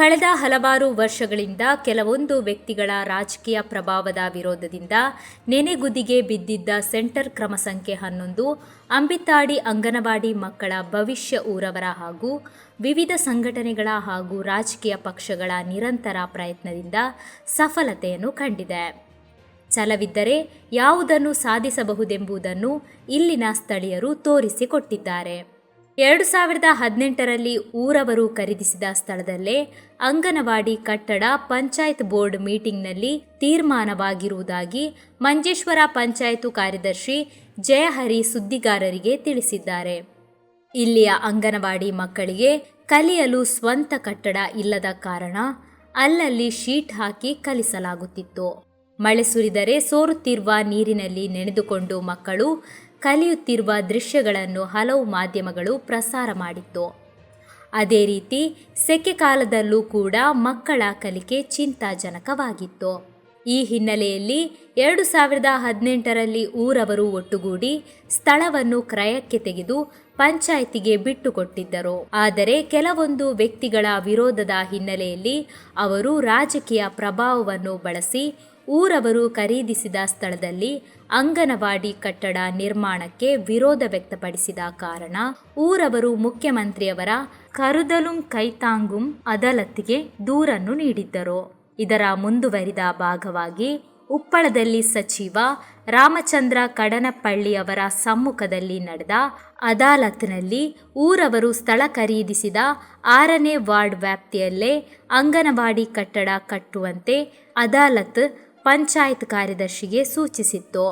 ಕಳೆದ ಹಲವಾರು ವರ್ಷಗಳಿಂದ ಕೆಲವೊಂದು ವ್ಯಕ್ತಿಗಳ ರಾಜಕೀಯ ಪ್ರಭಾವದ ವಿರೋಧದಿಂದ ನೆನೆಗುದಿಗೆ ಬಿದ್ದಿದ್ದ ಸೆಂಟರ್ ಕ್ರಮ ಸಂಖ್ಯೆ ಹನ್ನೊಂದು, ಅಂಬಿತಾಡಿ ಅಂಗನವಾಡಿ ಮಕ್ಕಳ ಭವಿಷ್ಯ ಊರವರ ಹಾಗೂ ವಿವಿಧ ಸಂಘಟನೆಗಳ ಹಾಗೂ ರಾಜಕೀಯ ಪಕ್ಷಗಳ ನಿರಂತರ ಪ್ರಯತ್ನದಿಂದ ಸಫಲತೆಯನ್ನು ಕಂಡಿದೆ. ಛಲವಿದ್ದರೆ ಯಾವುದನ್ನು ಸಾಧಿಸಬಹುದೆಂಬುದನ್ನು ಇಲ್ಲಿನ ಸ್ಥಳೀಯರು ತೋರಿಸಿಕೊಟ್ಟಿದ್ದಾರೆ. ಎರಡು ಸಾವಿರದ ಹದಿನೆಂಟರಲ್ಲಿ ಊರವರು ಖರೀದಿಸಿದ ಸ್ಥಳದಲ್ಲೇ ಅಂಗನವಾಡಿ ಕಟ್ಟಡ ಪಂಚಾಯತ್ ಬೋರ್ಡ್ ಮೀಟಿಂಗ್ನಲ್ಲಿ ತೀರ್ಮಾನವಾಗಿರುವುದಾಗಿ ಮಂಜೇಶ್ವರ ಪಂಚಾಯತು ಕಾರ್ಯದರ್ಶಿ ಜಯಹರಿ ಸುದ್ದಿಗಾರರಿಗೆ ತಿಳಿಸಿದ್ದಾರೆ. ಇಲ್ಲಿಯ ಅಂಗನವಾಡಿ ಮಕ್ಕಳಿಗೆ ಕಲಿಯಲು ಸ್ವಂತ ಕಟ್ಟಡ ಇಲ್ಲದ ಕಾರಣ ಅಲ್ಲಲ್ಲಿ ಶೀಟ್ ಹಾಕಿ ಕಲಿಸಲಾಗುತ್ತಿತ್ತು. ಮಳೆ ಸುರಿದರೆ ಸೋರುತ್ತಿರುವ ನೀರಿನಲ್ಲಿ ನೆನೆದುಕೊಂಡು ಮಕ್ಕಳು ಕಲಿಯುತ್ತಿರುವ ದೃಶ್ಯಗಳನ್ನು ಹಲವು ಮಾಧ್ಯಮಗಳು ಪ್ರಸಾರ ಮಾಡಿತ್ತು. ಅದೇ ರೀತಿ ಸೆಕೆ ಕಾಲದಲ್ಲೂ ಕೂಡ ಮಕ್ಕಳ ಕಲಿಕೆ ಚಿಂತಾಜನಕವಾಗಿತ್ತು. ಈ ಹಿನ್ನೆಲೆಯಲ್ಲಿ ಎರಡು ಸಾವಿರದ ಹದಿನೆಂಟರಲ್ಲಿ ಊರವರು ಒಟ್ಟುಗೂಡಿ ಸ್ಥಳವನ್ನು ಕ್ರಯಕ್ಕೆ ತೆಗೆದು ಪಂಚಾಯಿತಿಗೆ ಬಿಟ್ಟುಕೊಟ್ಟಿದ್ದರು. ಆದರೆ ಕೆಲವೊಂದು ವ್ಯಕ್ತಿಗಳ ವಿರೋಧದ ಹಿನ್ನೆಲೆಯಲ್ಲಿ ಅವರು ರಾಜಕೀಯ ಪ್ರಭಾವವನ್ನು ಬಳಸಿ ಊರವರು ಖರೀದಿಸಿದ ಸ್ಥಳದಲ್ಲಿ ಅಂಗನವಾಡಿ ಕಟ್ಟಡ ನಿರ್ಮಾಣಕ್ಕೆ ವಿರೋಧ ವ್ಯಕ್ತಪಡಿಸಿದ ಕಾರಣ ಊರವರು ಮುಖ್ಯಮಂತ್ರಿಯವರ ಕರುದಲುಂ ಕೈತಾಂಗುಂ ಅದಾಲತ್ಗೆ ದೂರನ್ನು ನೀಡಿದ್ದರು. ಇದರ ಮುಂದುವರಿದ ಭಾಗವಾಗಿ ಉಪ್ಪಳದಲ್ಲಿ ಸಚಿವ ರಾಮಚಂದ್ರ ಕಡನಪಳ್ಳಿಯವರ ಸಮ್ಮುಖದಲ್ಲಿ ನಡೆದ ಅದಾಲತ್ನಲ್ಲಿ ಊರವರು ಸ್ಥಳ ಖರೀದಿಸಿದ ಆರನೇ ವಾರ್ಡ್ ವ್ಯಾಪ್ತಿಯಲ್ಲೇ ಅಂಗನವಾಡಿ ಕಟ್ಟಡ ಕಟ್ಟುವಂತೆ ಅದಾಲತ್ ಪಂಚಾಯತ್ ಕಾರ್ಯದರ್ಶಿಗೆ ಸೂಚಿಸಿತ್ತು.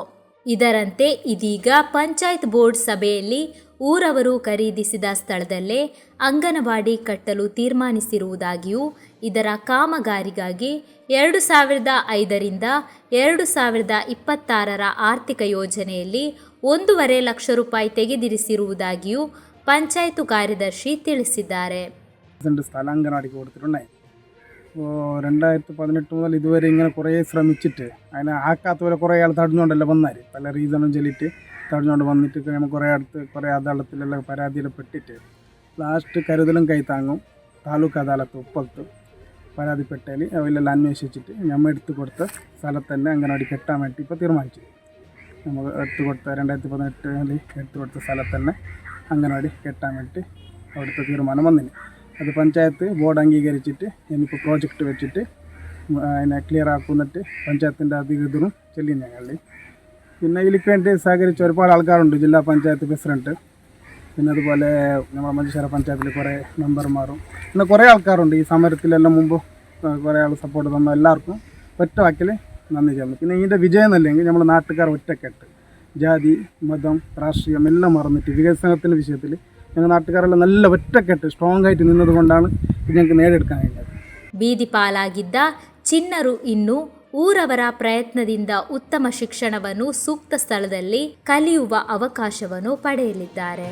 ಇದರಂತೆ ಇದೀಗ ಪಂಚಾಯತ್ ಬೋರ್ಡ್ ಸಭೆಯಲ್ಲಿ ಊರವರು ಖರೀದಿಸಿದ ಸ್ಥಳದಲ್ಲೇ ಅಂಗನವಾಡಿ ಕಟ್ಟಲು ತೀರ್ಮಾನಿಸಿರುವುದಾಗಿಯೂ, ಇದರ ಕಾಮಗಾರಿಗಾಗಿ ಎರಡು ಸಾವಿರದ ಐದರಿಂದ ಎರಡು ಸಾವಿರದ ಇಪ್ಪತ್ತಾರರ ಆರ್ಥಿಕ ಯೋಜನೆಯಲ್ಲಿ ಒಂದೂವರೆ ಲಕ್ಷ ರೂಪಾಯಿ ತೆಗೆದಿರಿಸಿರುವುದಾಗಿಯೂ ಪಂಚಾಯತ್ ಕಾರ್ಯದರ್ಶಿ ತಿಳಿಸಿದ್ದಾರೆ. രണ്ടായിരത്തി പതിനെട്ട് മുതൽ ഇതുവരെ ഇങ്ങനെ കുറേ ശ്രമിച്ചിട്ട് അതിനെ ആക്കാത്തവരെ കുറേ ആൾ തടഞ്ഞുകൊണ്ടല്ല വന്നാൽ പല റീസണും ചൊല്ലിയിട്ട് തടഞ്ഞുകൊണ്ട് വന്നിട്ട് നമ്മൾ കുറേ അടുത്ത് കുറേ അദാലത്തിലെല്ലാം പരാതിയിൽ പെട്ടിട്ട് ലാസ്റ്റ് കരുതലും കൈത്താങ്ങും താലൂക്ക് അദാലത്ത് ഉപ്പത്ത് പരാതിപ്പെട്ടാൽ അവരെല്ലാം അന്വേഷിച്ചിട്ട് നമ്മൾ എടുത്തു കൊടുത്ത സ്ഥലത്ത് തന്നെ അംഗനവാടി കെട്ടാൻ വേണ്ടി ഇപ്പോൾ തീരുമാനിച്ചു. നമ്മൾ എടുത്തു കൊടുത്ത രണ്ടായിരത്തി പതിനെട്ടിൽ എടുത്തു കൊടുത്ത സ്ഥലത്ത് തന്നെ അംഗനവാടി കെട്ടാൻ വേണ്ടി അവിടുത്തെ തീരുമാനം വന്നിന്. അത് പഞ്ചായത്ത് ബോർഡ് അംഗീകരിച്ചിട്ട് ഇനിയിപ്പോൾ പ്രോജക്റ്റ് വെച്ചിട്ട് അതിനെ ക്ലിയർ ആക്കുന്നിട്ട് പഞ്ചായത്തിന്റെ അധികൃതരും ചെല്ലി ഞങ്ങളിൽ പിന്നെ ഇതിലേക്ക് വേണ്ടി സഹകരിച്ച ഒരുപാട് ആൾക്കാരുണ്ട് ജില്ലാ പഞ്ചായത്ത് പ്രസിഡന്റ് പിന്നെ അതുപോലെ നമ്മുടെ മഞ്ചേശ്വര പഞ്ചായത്തിൽ കുറേ മെമ്പർമാരും. പിന്നെ കുറേ ആൾക്കാരുണ്ട് ഈ സമരത്തിലെല്ലാം മുമ്പ് കുറേ ആൾ സപ്പോർട്ട് തന്ന എല്ലാവർക്കും ഒറ്റ വാക്കിൽ നന്ദി ചെയ്യുന്നു. പിന്നെ ഇതിന്റെ വിജയം എന്നല്ലെങ്കിൽ നമ്മൾ നാട്ടുകാർ ഒറ്റക്കെട്ട്. ജാതി മതം രാഷ്ട്രീയം എല്ലാം മറന്നിട്ട് വികസനത്തിന്റെ വിഷയത്തിൽ ഞങ്ങൾ നാട്ടുകാരെല്ലാം നല്ല ഒറ്റക്കെട്ട് സ്ട്രോങ് ആയിട്ട് നിന്നത് കൊണ്ടാണ് ഇത് ഞങ്ങൾക്ക് നേടിയെടുക്കാൻ കഴിഞ്ഞത് ಬೀದಿ ಪಾಲಾಗಿದ್ದ ಚಿನ್ನರು ಇನ್ನು ಊರವರ ಪ್ರಯತ್ನದಿಂದ ಉತ್ತಮ ಶಿಕ್ಷಣವನ್ನು ಸೂಕ್ತ ಸ್ಥಳದಲ್ಲಿ ಕಲಿಯುವ ಅವಕಾಶವನ್ನು ಪಡೆಯಲಿದ್ದಾರೆ